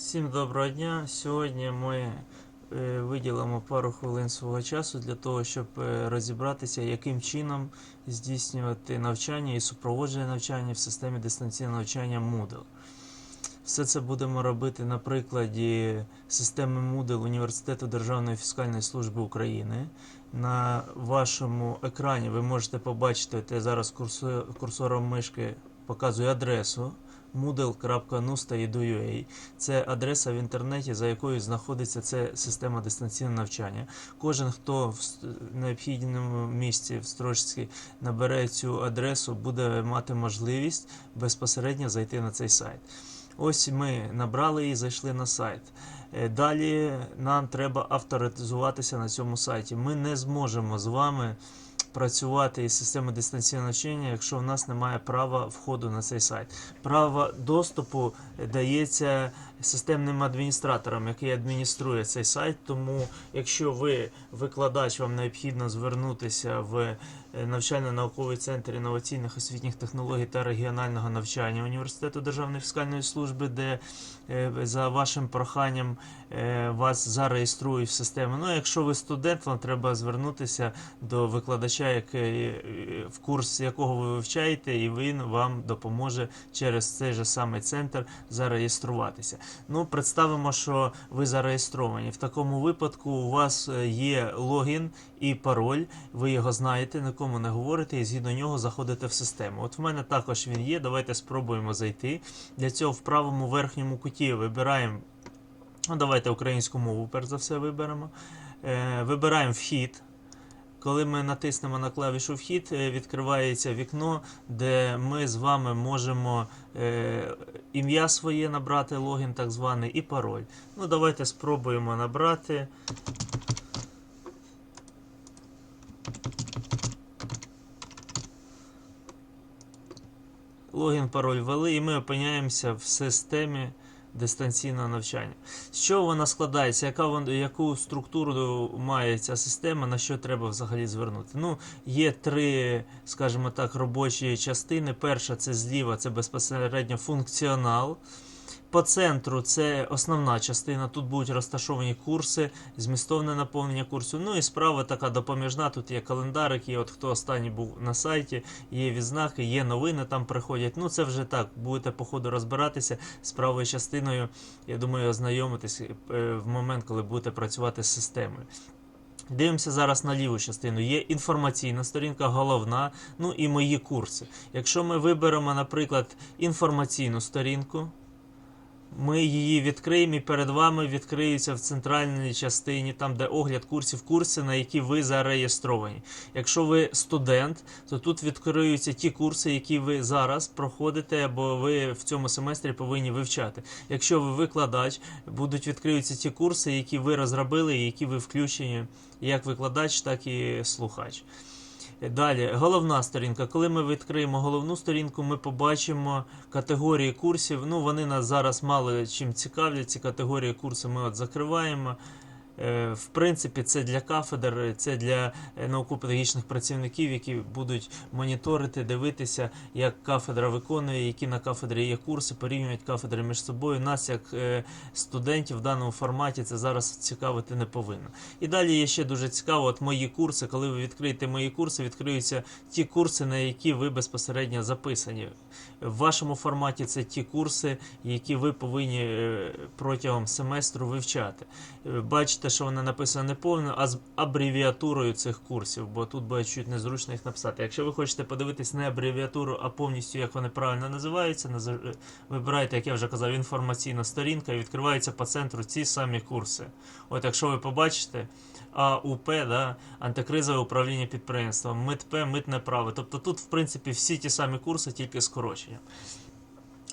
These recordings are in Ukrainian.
Всім доброго дня. Сьогодні ми е, виділимо пару хвилин свого часу для того, щоб е, розібратися, яким чином здійснювати навчання і супроводження навчання в системі дистанційного навчання Moodle. Все це будемо робити на прикладі системи Moodle Університету Державної фіскальної служби України. На вашому екрані ви можете побачити, я зараз курсором мишки показую адресу moodle.nusta.edu.ua. Це адреса в інтернеті, за якою знаходиться ця система дистанційного навчання. Кожен, хто в необхідному місці в строчці набере цю адресу, буде мати можливість безпосередньо зайти на цей сайт. Ось ми набрали і зайшли на сайт. Е, Далі нам треба авторизуватися на цьому сайті. Ми не зможемо з вами працювати із системою дистанційного навчання, якщо в нас немає права входу на цей сайт. Право доступу дається системним адміністраторам, який адмініструє цей сайт. Тому, якщо ви викладач, вам необхідно звернутися в е, навчально-науковий центр інноваційних освітніх технологій та регіонального навчання Університету Державної фіскальної служби, де е, за вашим проханням е, вас зареєструють в систему. Ну, якщо ви студент, вам треба звернутися до викладача, який, в курс якого ви вивчаєте, і він вам допоможе через цей же самий центр зареєструватися. Ну, представимо, що ви зареєстровані. В такому випадку у вас е, є логін і пароль, ви його знаєте, нікому не говорите, і згідно нього заходите в систему. От в мене також він є. Давайте спробуємо зайти. Для цього в правому верхньому куті вибираємо. Ну, давайте українську мову, перш за все, виберемо. Е, вибираємо вхід. Коли ми натиснемо на клавішу вхід, е, відкривається вікно, де ми з вами можемо е, ім'я своє набрати, логін так званий, і пароль. Ну, давайте спробуємо набрати. Логін, пароль ввели, і ми опиняємося в системі дистанційного навчання. З чого вона складається? Яка вон, яку структуру має ця система, на що треба взагалі звернути? Ну, є три, скажімо так, робочі частини. Перша це зліва, це безпосередньо функціонал. По центру це основна частина. Тут будуть розташовані курси, змістовне наповнення курсу. Ну і справа така допоміжна. Тут є календарик, є от хто останній був на сайті, є відзнаки, є новини там приходять. Ну це вже так. Будете по ходу розбиратися з правою частиною. Я думаю, ознайомитись е, в момент, коли будете працювати з системою. Дивимося зараз на ліву частину. Є інформаційна сторінка, головна, ну і мої курси. Якщо ми виберемо, наприклад, інформаційну сторінку, ми її відкриємо і перед вами відкриються в центральній частині, там де огляд курсів, курси, на які ви зареєстровані. Якщо ви студент, то тут відкриються ті курси, які ви зараз проходите, або ви в цьому семестрі повинні вивчати. Якщо ви викладач, будуть відкриються ті курси, які ви розробили, які ви включені як викладач, так і слухач. Далі, головна сторінка. Коли ми відкриємо головну сторінку, ми побачимо категорії курсів. Ну, вони нас зараз мало чим цікавлять. Ці категорії курсів ми от закриваємо. Е, В принципі, це для кафедр, це для е, науково-педагогічних працівників, які будуть моніторити, дивитися, як кафедра виконує, які на кафедрі є курси, порівнюють кафедри між собою. Нас, як е, студентів в даному форматі, це зараз цікавити не повинно. І далі є ще дуже цікаво, от мої курси. Коли ви відкриєте мої курси, відкриються ті курси, на які ви безпосередньо записані. В вашому форматі це ті курси, які ви повинні е, протягом семестру вивчати. Е, Бачите, що вона написана не повно, а з абревіатурою цих курсів, бо тут буде чуть незручно їх написати. Якщо ви хочете подивитись не абревіатуру, а повністю як вони правильно називаються, е, вибирайте, як я вже казав, інформаційна сторінка і відкриваються по центру ці самі курси. От якщо ви побачите. АУП, да, антикризове управління підприємством, МИТП, митне право. Тобто тут, в принципі, всі ті самі курси, тільки скорочення.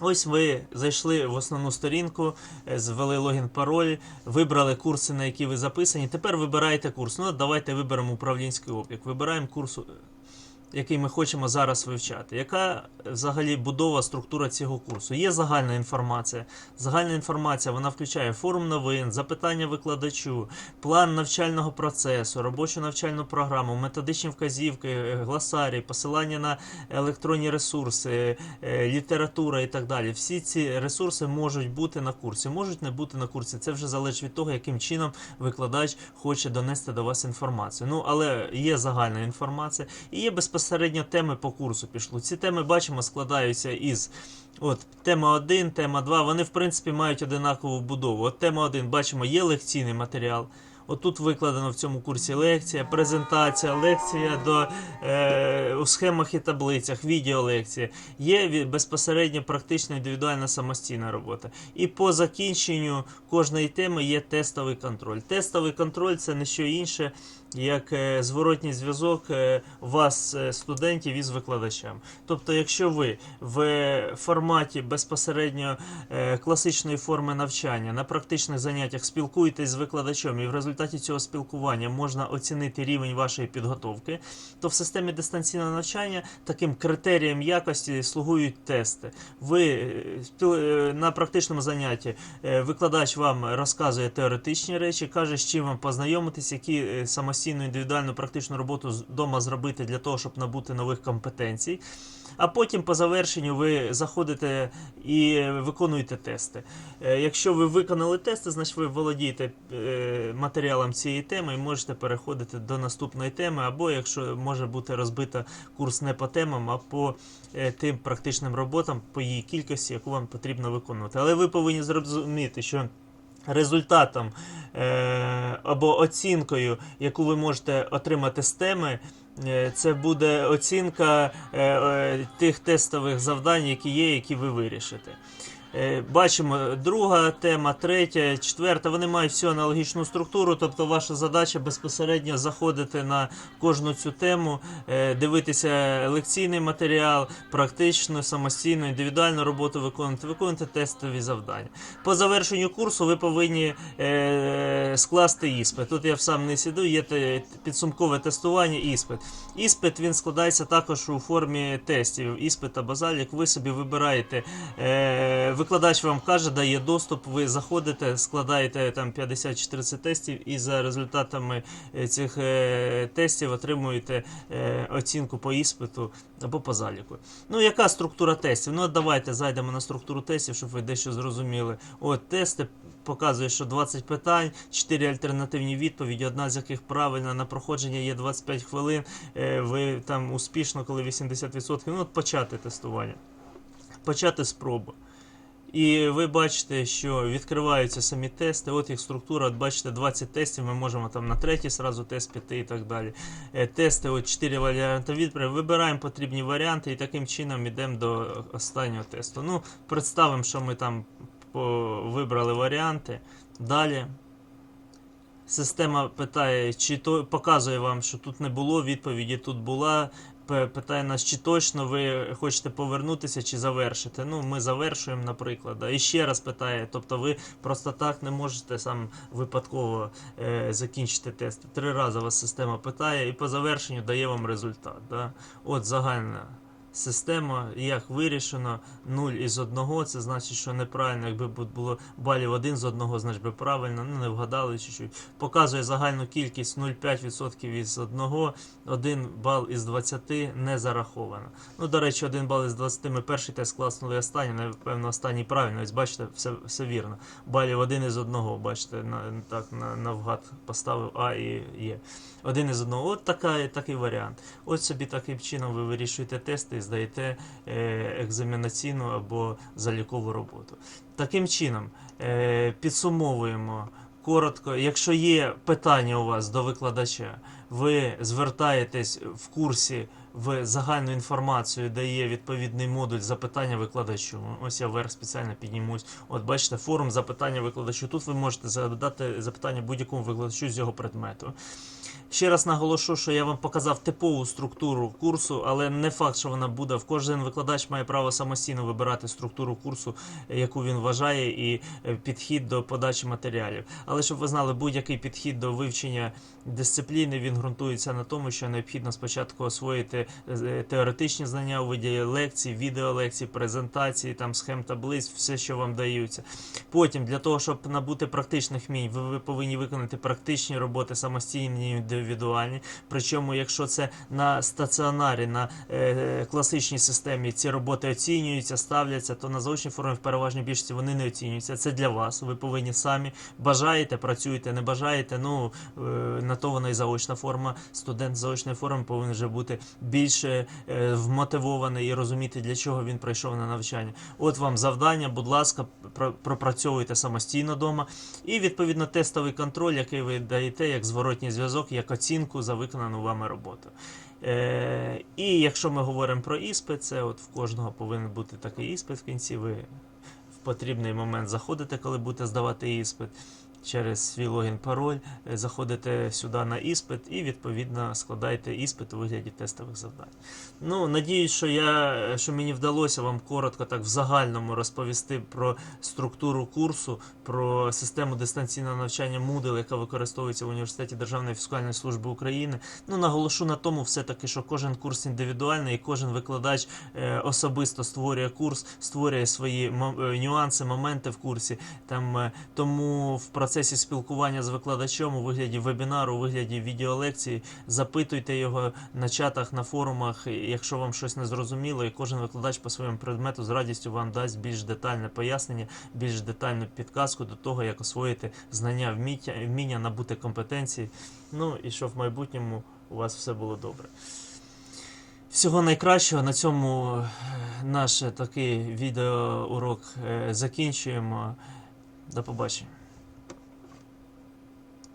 Ось ви зайшли в основну сторінку, е, звели логін, пароль, вибрали курси, на які ви записані. Тепер вибираєте курс. Ну, давайте виберемо управлінський облік. Вибираємо курс який ми хочемо зараз вивчати. Яка взагалі будова структура цього курсу? Є загальна інформація. Загальна інформація вона включає форум новин, запитання викладачу, план навчального процесу, робочу навчальну програму, методичні вказівки, е, гласарій, посилання на електронні ресурси, е, література і так далі. Всі ці ресурси можуть бути на курсі, можуть не бути на курсі. Це вже залежить від того, яким чином викладач хоче донести до вас інформацію. Ну, але є загальна інформація і є безпосередньо теми по курсу пішло. Ці теми бачимо складаються із. От тема 1, тема 2, вони в принципі мають одинакову будову. От тема 1, бачимо, є лекційний матеріал. Отут викладено в цьому курсі лекція, презентація, лекція до, е, у схемах і таблицях, відеолекція. Є безпосередньо практична індивідуальна самостійна робота. І по закінченню кожної теми є тестовий контроль. Тестовий контроль це не що інше, як е, зворотній зв'язок е, вас, е, студентів, із викладачем. Тобто, якщо ви в форматі безпосередньо класичної форми навчання на практичних заняттях спілкуєтесь з викладачем, і в результаті цього спілкування можна оцінити рівень вашої підготовки, то в системі дистанційного навчання таким критерієм якості слугують тести. Ви на практичному занятті викладач вам розказує теоретичні речі, каже, з чим вам познайомитись, які е, самостійну індивідуальну практичну роботу вдома зробити для того, щоб набути нових компетенцій. А потім по завершенню ви заходите і виконуєте тести. Е, Якщо ви виконали тести, значить ви володієте е, матеріалом цієї теми і можете переходити до наступної теми, або якщо може бути розбито курс не по темам, а по е, тим практичним роботам, по її кількості, яку вам потрібно виконувати. Але ви повинні зрозуміти, що результатом е, або оцінкою, яку ви можете отримати з теми, е, це буде оцінка е, тих тестових завдань, які є, які ви вирішите. Е, Бачимо, друга тема, третя, четверта, вони мають всю аналогічну структуру, тобто ваша задача безпосередньо заходити на кожну цю тему, е, дивитися лекційний матеріал, практично, самостійно, індивідуальну роботу виконувати, виконувати тестові завдання. По завершенню курсу ви повинні е, скласти іспит. Тут я сам не сіду, є підсумкове тестування, іспит. Іспит він складається також у формі тестів. Іспит або залік. Ви собі вибираєте. Е, викладач вам каже, дає доступ. Ви заходите, складаєте там 50 чи 30 тестів, і за результатами е, цих е, тестів отримуєте е, оцінку по іспиту або по заліку. Ну, яка структура тестів? Ну, давайте зайдемо на структуру тестів, щоб ви дещо зрозуміли. От тести показує, що 20 питань, 4 альтернативні відповіді, одна з яких правильна, на проходження є 25 хвилин. Ви там успішно, коли 80%. Ну, от почати тестування. Почати спробу. І ви бачите, що відкриваються самі тести. От їх структура. От бачите, 20 тестів. Ми можемо там на третій сразу тест піти і так далі. Е, Тести, от 4 варіанти відповіді. Вибираємо потрібні варіанти і таким чином йдемо до останнього тесту. Ну, представимо, що ми там вибрали варіанти. Далі. Система питає, чи то показує вам, що тут не було відповіді, тут була. Питає нас, чи точно ви хочете повернутися, чи завершити. Ну, ми завершуємо, наприклад. І ще раз питає, тобто ви просто так не можете сам випадково е, закінчити тест. Три рази вас система питає і по завершенню дає вам результат. Да. От загальна система, як вирішено, 0 із 1, це значить, що неправильно, якби було балів 1 з 1, значить би правильно, ну не вгадали чуть-чуть. Показує загальну кількість 0,5% із 1, 1 бал із 20 не зараховано. Ну, до речі, 1 бал із 20 ми перший тест класнули останній, напевно, останній правильно. Ось бачите, все, все вірно. Балів 1 із 1, бачите, на, так, на, навгад поставив А і Є. Один із одного. От така, такий варіант. От собі таким чином ви вирішуєте тести здаєте е, екзаменаційну або залікову роботу. Таким чином, е, підсумовуємо коротко. Якщо є питання у вас до викладача, ви звертаєтесь в курсі в загальну інформацію, де є відповідний модуль запитання викладачу. Ось я вверх спеціально піднімусь. От бачите, форум запитання викладачу. Тут ви можете задати запитання будь-якому викладачу з його предмету. Ще раз наголошу, що я вам показав типову структуру курсу, але не факт, що вона буде. В кожен викладач має право самостійно вибирати структуру курсу, е, яку він вважає, і е, підхід до подачі матеріалів. Але щоб ви знали, будь-який підхід до вивчення дисципліни він ґрунтується на тому, що необхідно спочатку освоїти е, теоретичні знання у виді лекцій, відеолекцій, презентацій, там схем таблиць, все, що вам даються. Потім, для того, щоб набути практичних вмінь, ви, ви повинні виконати практичні роботи самостійні, індивідуальні. Причому, якщо це на стаціонарі, на е, класичній системі ці роботи оцінюються, ставляться, то на заочній формі в переважній більшості вони не оцінюються. Це для вас. Ви повинні самі бажаєте, працюєте, не бажаєте. Ну е, на то вона і заочна форма. Студент заочної форми повинен вже бути більш е, вмотивований і розуміти, для чого він прийшов на навчання. От вам завдання, будь ласка, пропрацьовуйте самостійно вдома. І відповідно тестовий контроль, який ви даєте як зворотній зв'язок, як оцінку за виконану вами роботу. Е, і якщо ми говоримо про іспит, це от в кожного повинен бути такий іспит в кінці. Ви в потрібний момент заходите, коли будете здавати іспит. Через свій логін пароль е, заходите сюди на іспит і відповідно складаєте іспит у вигляді тестових завдань. Ну, надіюсь, що я що мені вдалося вам коротко так в загальному розповісти про структуру курсу, про систему дистанційного навчання Moodle, яка використовується в університеті Державної фіскальної служби України. Ну, наголошу на тому, все-таки, що кожен курс індивідуальний, і кожен викладач е, особисто створює курс, створює свої е, нюанси, моменти в курсі. Там е, тому в процесі спілкування з викладачем у вигляді вебінару, у вигляді відеолекції, запитуйте його на чатах, на форумах, якщо вам щось не зрозуміло, і кожен викладач по своєму предмету з радістю вам дасть більш детальне пояснення, більш детальну підказку до того, як освоїти знання, вміття, вміння набути компетенції. Ну і щоб в майбутньому у вас все було добре. Всього найкращого на цьому е, наш такий відеоурок е, закінчуємо. До побачення.